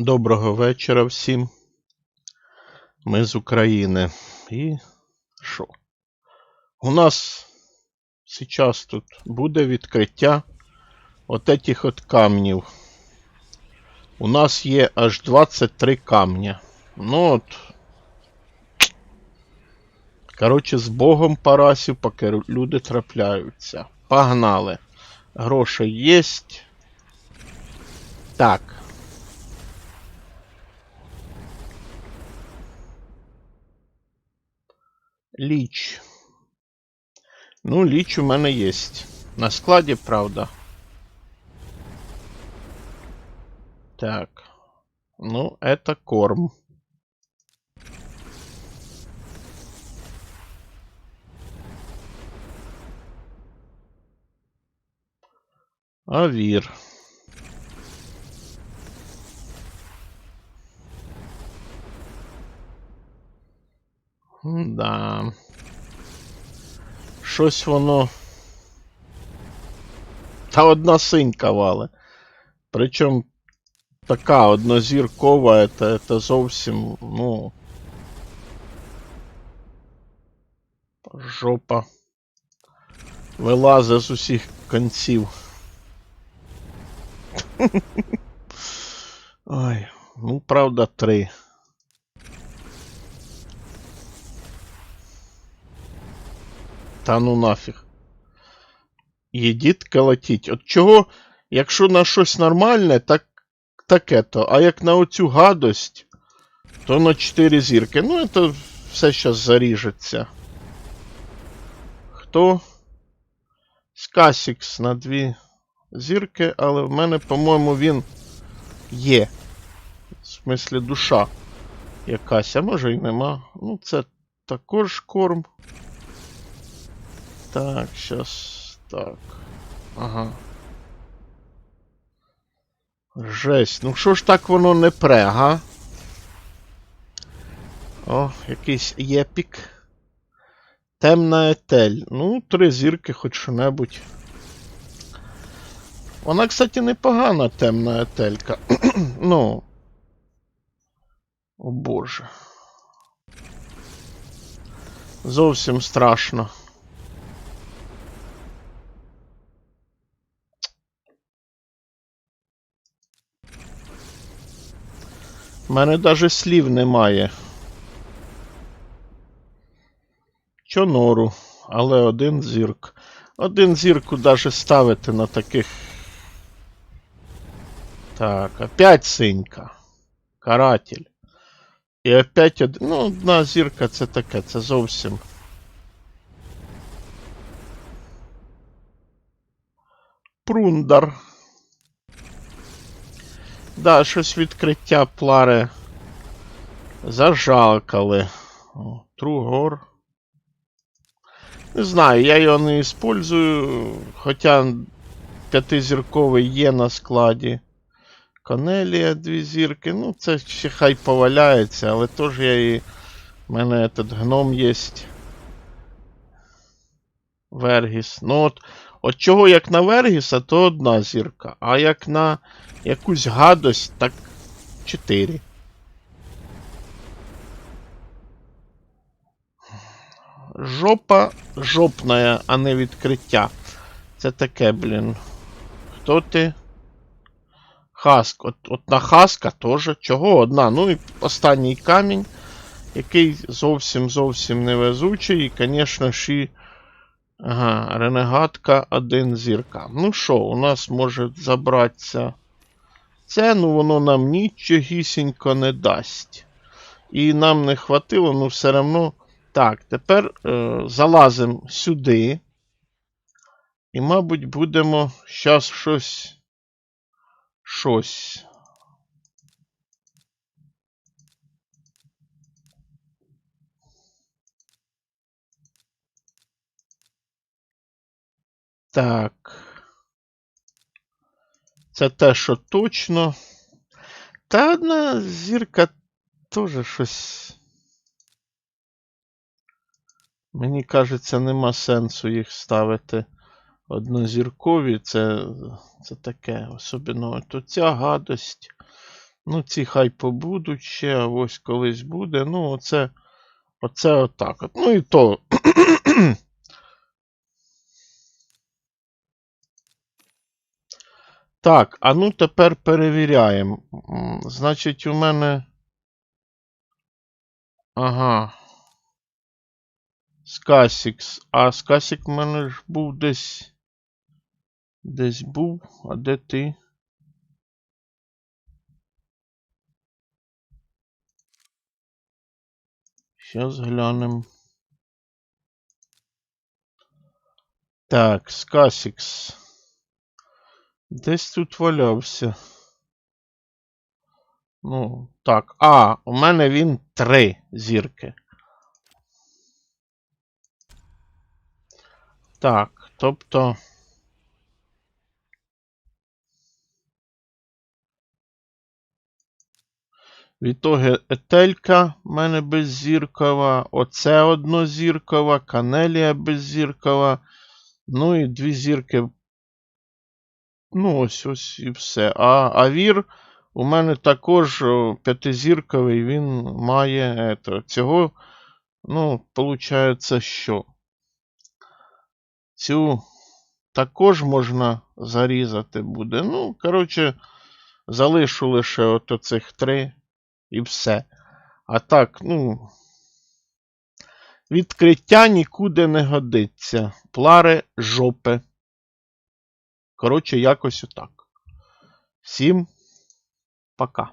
Доброго вечора всім. Ми з України. І що? У нас зараз тут буде відкриття от от камнів. У нас є аж 23 камня. Ну от. Коротше, з Богом Парасів, поки люди трапляються. Погнали. Гроші єсть. Так. Ліч. Ну, ліч у мене є. На складі, правда. Так. Ну, это корм. Авір. Да. Щось воно. Та одна синька вале. Причому така однозіркова, це, зовсім, ну. Жопа. Вилазить з усіх конців. Ой, ну правда, три. Та ну нафіг. Їдіть колотіть. От чого, якщо на щось нормальне, так таке то. А як на оцю гадость, то на 4 зірки. Ну, це все зараз заріжеться. Хто? Скасікс на 2 зірки, але в мене, по-моєму, він є. В смислі душа якась, а може й нема. Ну, це також корм. Так, сейчас так. Ага. Жесть. Ну що ж так воно не пре, га? О, якийсь єпік. Темна етель. Ну, три зірки хоч що-небудь. Вона, кстати, непогана темна етелька. ну. О боже. Зовсім страшно. У мене навіть слів немає. Чонору, але один зірк. Один зірку даже ставити на таких. Так, опять синька. Каратель. І опять один. Ну, одна зірка це таке, це зовсім. Прундар. Да, щось відкриття плари зажалкали. Тругор. Не знаю, я його не использую, хоча п'ятизірковий є на складі. Конелія дві зірки. Ну, це ще хай поваляється, але теж я і. У мене этот гном є. Вергіс. Ну от, от чого як на Вергіса, то одна зірка. А як на якусь гадость, так 4. Жопа жопная, а не відкриття. Це таке, блін. Хто ти? Хаск. От, от на Хаска теж. Чого одна? Ну і останній камінь, який зовсім зовсім невезучий. І, звісно ж, і. Ага, ренегатка один зірка. Ну що, у нас може забратися це, ну воно нам нічогісінько не дасть. І нам не хватило, ну все одно. Так, тепер е, залазимо сюди. І, мабуть, будемо зараз щось. Щось. Так. Це те, що точно. Та одна зірка теж щось. Мені кажеться, нема сенсу їх ставити однозіркові. Це, це таке особливо. То ця гадость. Ну, ці хай побудуть ще, а ось колись буде. Ну, оце, оце отак. От. Ну і то. Так, а ну тепер перевіряємо. Значить, у мене. Ага. Скасікс. А Скасік в мене ж був десь. Десь був. А де ти? Щас глянем. Так, Скасікс. Десь тут валявся. Ну, так. А, у мене він три зірки. Так, тобто. Відтоги етелька в мене беззіркова, оце однозіркова, канелія беззіркова. Ну і дві зірки. Ну, ось ось і все. А авір у мене також п'ятизірковий, він має ето, цього. Ну, виходить, що? Цю також можна зарізати буде. Ну, коротше, залишу лише от оцих три і все. А так, ну. Відкриття нікуди не годиться. Плари жопи. Коротше, якось отак. Всім пока.